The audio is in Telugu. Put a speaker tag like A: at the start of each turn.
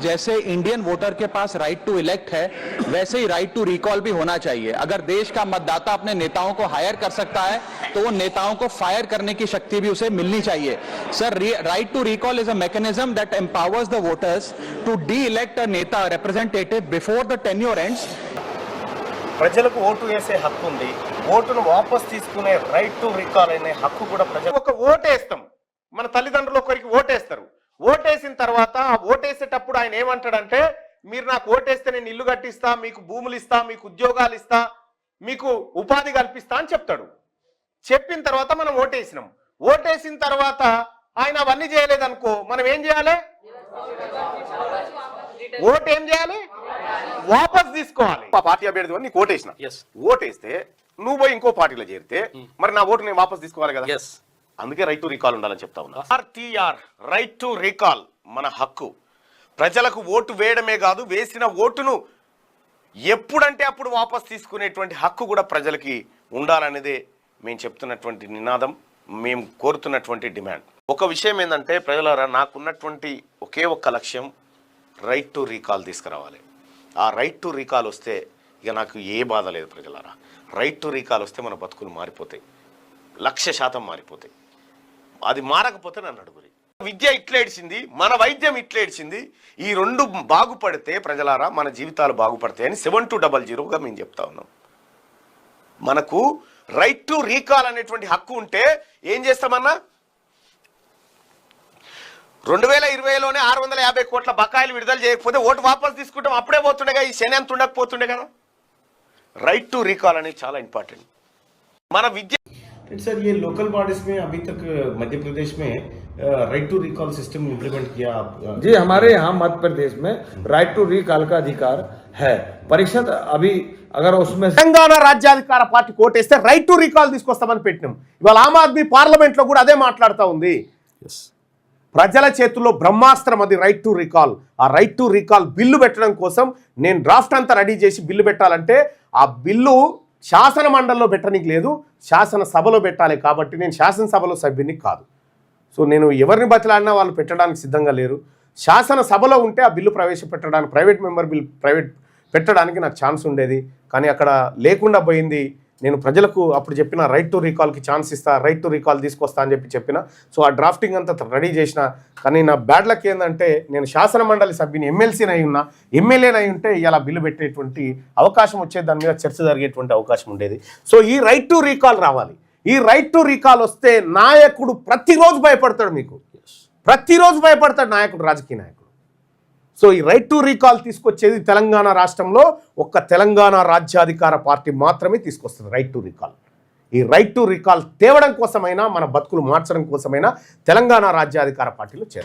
A: जैसे इंडियन वोटर के पास राइट टू इलेक्ट है वैसे ही राइट टू रिकॉल भी होना चाहिए अगर देश का मतदाता अपने नेताओं को हायर कर सकता है तो वो नेताओं को फायर करने की शक्ति भी उसे मिलनी चाहिए sir right to recall is a mechanism that empowers the voters to de elect a neta representative before the tenure ends
B: ప్రజలకు ఓటు వేసే హక్కు ఉంది ఓటును వాపస్ తీసుకునే రైట్ టు రికాల్ అనే హక్కు కూడా ప్రజలు ఒక ఓటేస్తాం మన తల్లిదండ్రులు ఒకరికి ఓటేస్తారు ఓటేసిన తర్వాత ఆ ఓటేసేటప్పుడు ఆయన ఏమంటాడంటే మీరు నాకు ఓటేస్తే నేను ఇల్లు కట్టిస్తా మీకు భూములు ఇస్తా మీకు ఉద్యోగాలు ఇస్తా మీకు ఉపాధి కల్పిస్తా అని చెప్తాడు. చెప్పిన తర్వాత మనం ఓటేసినాం. ఓటేసిన తర్వాత ఆయన అవన్నీ చేయలేదనుకో మనం ఏం చేయాలి? ఓటు ఏం చేయాలి? వాపస్ తీసుకోవాలి. పార్టీ అభ్యర్థి నీకు ఓటేసిన. ఓటేస్తే నువ్వు పోయి ఇంకో పార్టీలో చేరితే మరి నా ఓటు నేను వాపస్ తీసుకోవాలి కదా?
C: ఎస్
B: అందుకే రైట్ టు రీకాల్ ఉండాలని చెప్తా ఉన్నా. ఆర్టీఆర్ రైట్ టు రీకాల్ మన హక్కు. ప్రజలకు ఓటు వేయడమే కాదు వేసిన ఓటును ఎప్పుడంటే అప్పుడు వాపస్ తీసుకునేటువంటి హక్కు కూడా ప్రజలకి ఉండాలనేదే మేము చెప్తున్నటువంటి నినాదం మేము కోరుతున్నటువంటి డిమాండ్. ఒక విషయం ఏంటంటే ప్రజలారా నాకున్నటువంటి ఒకే ఒక్క లక్ష్యం రైట్ టు రీకాల్ తీసుకురావాలి. ఆ రైట్ టు రీకాల్ వస్తే ఇక నాకు ఏ బాధ లేదు ప్రజలారా. రైట్ టు రీకాల్ వస్తే మన బతుకులు మారిపోతాయి. లక్ష శాతం మారిపోతాయి. అది మారకపోతే నన్ను అడుగురి. విద్య ఇట్లా ఏడ్చింది మన వైద్యం ఇట్లా ఏడ్చింది ఈ రెండు బాగుపడితే ప్రజలారా మన జీవితాలు బాగుపడతాయి అని సెవెన్ టూ డబల్ జీరోగా మేము చెప్తా ఉన్నాం. మనకు రైట్ టు రీకాల్ అనేటువంటి హక్కు ఉంటే ఏం చేస్తామన్నా? రెండు వేల ఇరవైలోనే ఆరు వందల యాభై కోట్ల బకాయిలు విడుదల చేయకపోతే ఓటు వాపస్ తీసుకుంటాం. అప్పుడే పోతుండేగా ఈ శని అంత ఉండకపోతుండే కదా. రైట్ టు రీకాల్ అనేది చాలా ఇంపార్టెంట్ మన విద్య
D: सर ये लोकल बॉडीज में अभी तक मध्य प्रदेश में right to recall system implement किया आप
E: जी हमारे यहाँ मध्य प्रदेश में राइट टू रीकॉल का अधिकार है परिषद अभी अगर उसमें
B: తెలంగాణ రాజ్యాధికార పార్టీ కోటేస్తే రైట్ టు రీకాల్ తీసుకొస్తామని పెట్టినాం ఇవాళ ఆమ్ ఆద్మీ పార్లమెంట్ లో కూడా అదే మాట్లాడుతూ ఉంది ప్రజల చేతుల్లో బ్రహ్మాస్త్రం అది రైట్ టు రీకాల్ ఆ రైట్ టు రీకాల్ బిల్లు పెట్టడం కోసం నేను డ్రాఫ్ట్ అంతా రెడీ చేసి బిల్లు పెట్టాలంటే ఆ బిల్లు శాసన మండలిలో పెట్టడానికి లేదు శాసన సభలో పెట్టాలి కాబట్టి నేను శాసనసభలో సభ్యుని కాదు. సో నేను ఎవరిని బతిలాడినా వాళ్ళు పెట్టడానికి సిద్ధంగా లేరు. శాసన సభలో ఉంటే ఆ బిల్లు ప్రవేశపెట్టడానికి ప్రైవేట్ మెంబర్ బిల్ ప్రైవేట్ పెట్టడానికి నాకు ఛాన్స్ ఉండేది. కానీ అక్కడ లేకుండా పోయింది నేను ప్రజలకు అప్పుడు చెప్పిన రైట్ టు రీకాల్కి ఛాన్స్ ఇస్తా రైట్ టు రీకాల్ తీసుకొస్తా అని చెప్పి చెప్పిన. సో ఆ డ్రాఫ్టింగ్ అంతా రెడీ చేసిన. కానీ నా బ్యాడ్ లక్ ఏంటంటే నేను శాసన మండలి సభ్యుని ఎమ్మెల్సీని అయి ఉన్నా ఎమ్మెల్యేని అయి ఉంటే ఇలా బిల్లు పెట్టేటువంటి అవకాశం వచ్చేది దాని మీద చర్చ జరిగేటువంటి అవకాశం ఉండేది. సో ఈ రైట్ టు రీకాల్ రావాలి. ఈ రైట్ టు రీకాల్ వస్తే నాయకుడు ప్రతిరోజు భయపడతాడు మీకు. ప్రతిరోజు భయపడతాడు నాయకుడు రాజకీయ నాయకుడు. సో ఈ రైట్ టు రీకాల్ తీసుకొచ్చేది తెలంగాణ రాష్ట్రంలో ఒక్క తెలంగాణ రాజ్యాధికార పార్టీ మాత్రమే తీసుకొస్తుంది రైట్ టు రీకాల్ ఈ రైట్ టు రీకాల్ తేవడం కోసమైనా మన బతుకులు మార్చడం కోసమైనా తెలంగాణ రాజ్యాధికార పార్టీలో చేరు